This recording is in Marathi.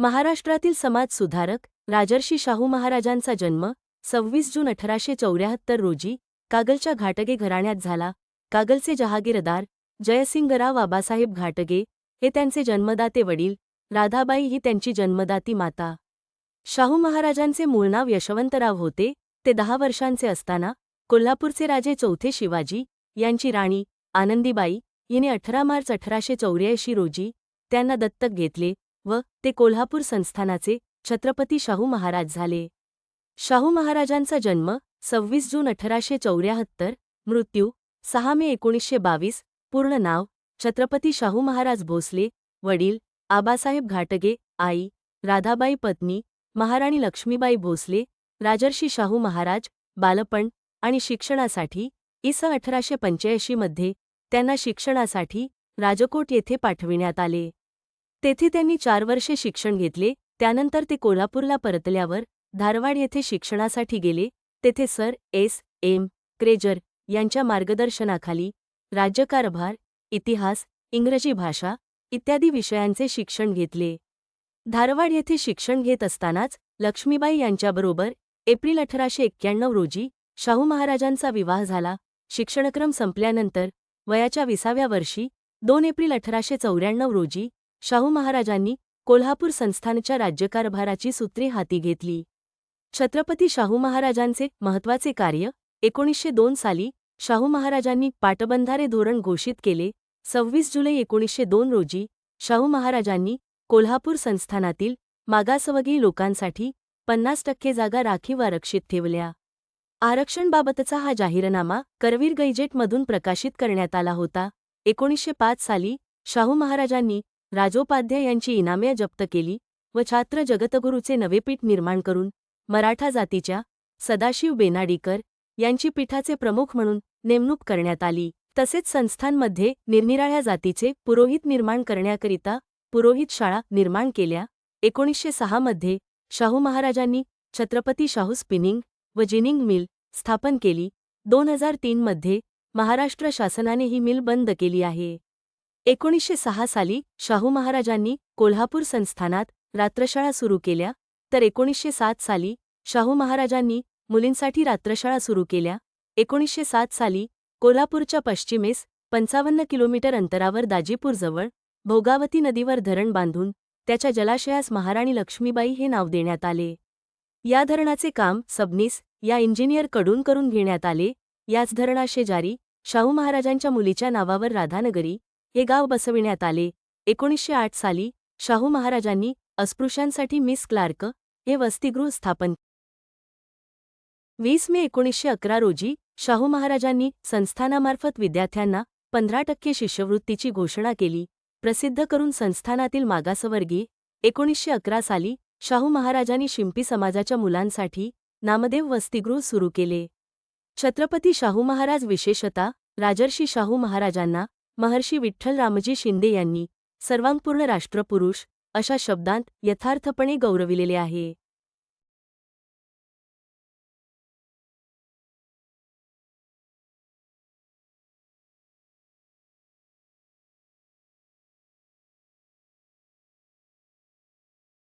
महाराष्ट्रातील समाज सुधारक राजर्षी शाहू महाराजांचा जन्म सव्वीस जून अठराशे चौऱ्याहत्तर रोजी कागलच्या घाटगे घराण्यात झाला. कागलचे जहागीरदार जयसिंगराव बाबासाहेब घाटगे हे त्यांचे जन्मदाते वडील राधाबाई ही त्यांची जन्मदाती माता. शाहू महाराजांचे मूळ नाव यशवंतराव होते ते दहा वर्षांचे असताना कोल्हापूरचे राजे चौथे शिवाजी यांची राणी आनंदीबाई हिने अठरा मार्च अठराशे चौऱ्याऐंशी रोजी त्यांना दत्तक घेतले. व ते कोल्हापूर संस्थानाचे छत्रपती शाहू महाराज झाले. शाहू महाराजांचा जन्म सव्वीस जून अठराशे चौऱ्याहत्तर मृत्यू सहा मे एकोणीसशे बावीस पूर्ण नाव छत्रपती शाहू महाराज भोसले वडील आबासाहेब घाटगे आई राधाबाई पत्नी महाराणी लक्ष्मीबाई भोसले राजर्षी शाहू महाराज बालपण आणि शिक्षणासाठी इस अठराशे पंच्याऐंशीमध्ये त्यांना शिक्षणासाठी राजकोट येथे पाठविण्यात आले. तेथे त्यांनी चार वर्षे शिक्षण घेतले त्यानंतर ते कोल्हापूरला परतल्यावर धारवाड येथे शिक्षणासाठी गेले तेथे सर एस. एम. क्रेजर यांच्या मार्गदर्शनाखाली राज्यकारभार इतिहास इंग्रजी भाषा इत्यादी विषयांचे शिक्षण घेतले. धारवाड येथे शिक्षण घेत असतानाच लक्ष्मीबाई यांच्याबरोबर एप्रिल अठराशे एक्क्याण्णव रोजी शाहू महाराजांचा विवाह झाला. शिक्षणक्रम संपल्यानंतर वयाच्या विसाव्या वर्षी दोन एप्रिल अठराशे चौऱ्याण्णव रोजी शाहू महाराजांनी कोल्हापूर संस्थानच्या राज्यकारभाराची सूत्रे हाती घेतली. छत्रपती शाहू महाराजांचे महत्त्वाचे कार्य एकोणीसशे दोन साली शाहू महाराजांनी पाटबंधारे धोरण घोषित केले. सव्वीस जुलै एकोणीसशे दोन रोजी शाहू महाराजांनी कोल्हापूर संस्थानातील मागासवर्गीय लोकांसाठी पन्नास टक्के जागा राखीव आरक्षित ठेवल्या. आरक्षणबाबतचा हा जाहीरनामा करवीर गैजेटमधून प्रकाशित करण्यात आला होता. एकोणीसशे पाच साली शाहू महाराजांनी राजोपाध्याय यांची इनामे जप्त केली व छात्र जगतगुरूचे नवे पीठ निर्माण करून मराठा जातीच्या सदाशिव बेनाडीकर यांची पीठाचे प्रमुख म्हणून नेमणूक करण्यात आली. तसेच संस्थांमध्ये निरनिराळ्या जातीचे पुरोहित निर्माण करण्याकरिता पुरोहित शाळा निर्माण केल्या. एकोणीसशे सहामध्ये शाहू महाराजांनी छत्रपती शाहू स्पिनिंग व जिनिंग मिल स्थापन केली. दोन हजार तीनमध्ये महाराष्ट्र शासनाने ही मिल बंद केली आहे. एकोणीसशे सहा साली शाहू महाराजांनी कोल्हापूर संस्थानात रात्रशाळा सुरू केल्या तर एकोणीसशे सात साली शाहू महाराजांनी मुलींसाठी रात्रशाळा सुरू केल्या एकोणीसशे सात साली कोल्हापूरच्या पश्चिमेस पंचावन्न किलोमीटर अंतरावर दाजीपूरजवळ भोगावती नदीवर धरण बांधून त्याच्या जलाशयास महाराणी लक्ष्मीबाई हे नाव देण्यात आले. या धरणाचे काम सबनीस या इंजिनियरकडून करून घेण्यात आले याच धरणाशेजारी शाहू महाराजांच्या मुलीच्या नावावर राधानगरी हे गाव बसविण्यात आले. एकोणीसशे आठ साली शाहू महाराजांनी अस्पृश्यांसाठी मिस क्लार्क हे वसतिगृह स्थापन वीस मे एकोणीसशे अकरा रोजी शाहू महाराजांनी संस्थानामार्फत विद्यार्थ्यांना पंधरा टक्के शिष्यवृत्तीची घोषणा केली. प्रसिद्ध करून संस्थानातील मागासवर्गीय एकोणीसशे अकरा साली शाहू महाराजांनी शिंपी समाजाच्या मुलांसाठी नामदेव वसतिगृह सुरू केले. छत्रपती शाहू महाराज विशेषतः राजर्षी शाहू महाराजांना महर्षी विठ्ठल रामजी शिंदे यांनी सर्वांपूर्ण राष्ट्रपुरुष अशा शब्दांत यथार्थपणे गौरविलेले आहे.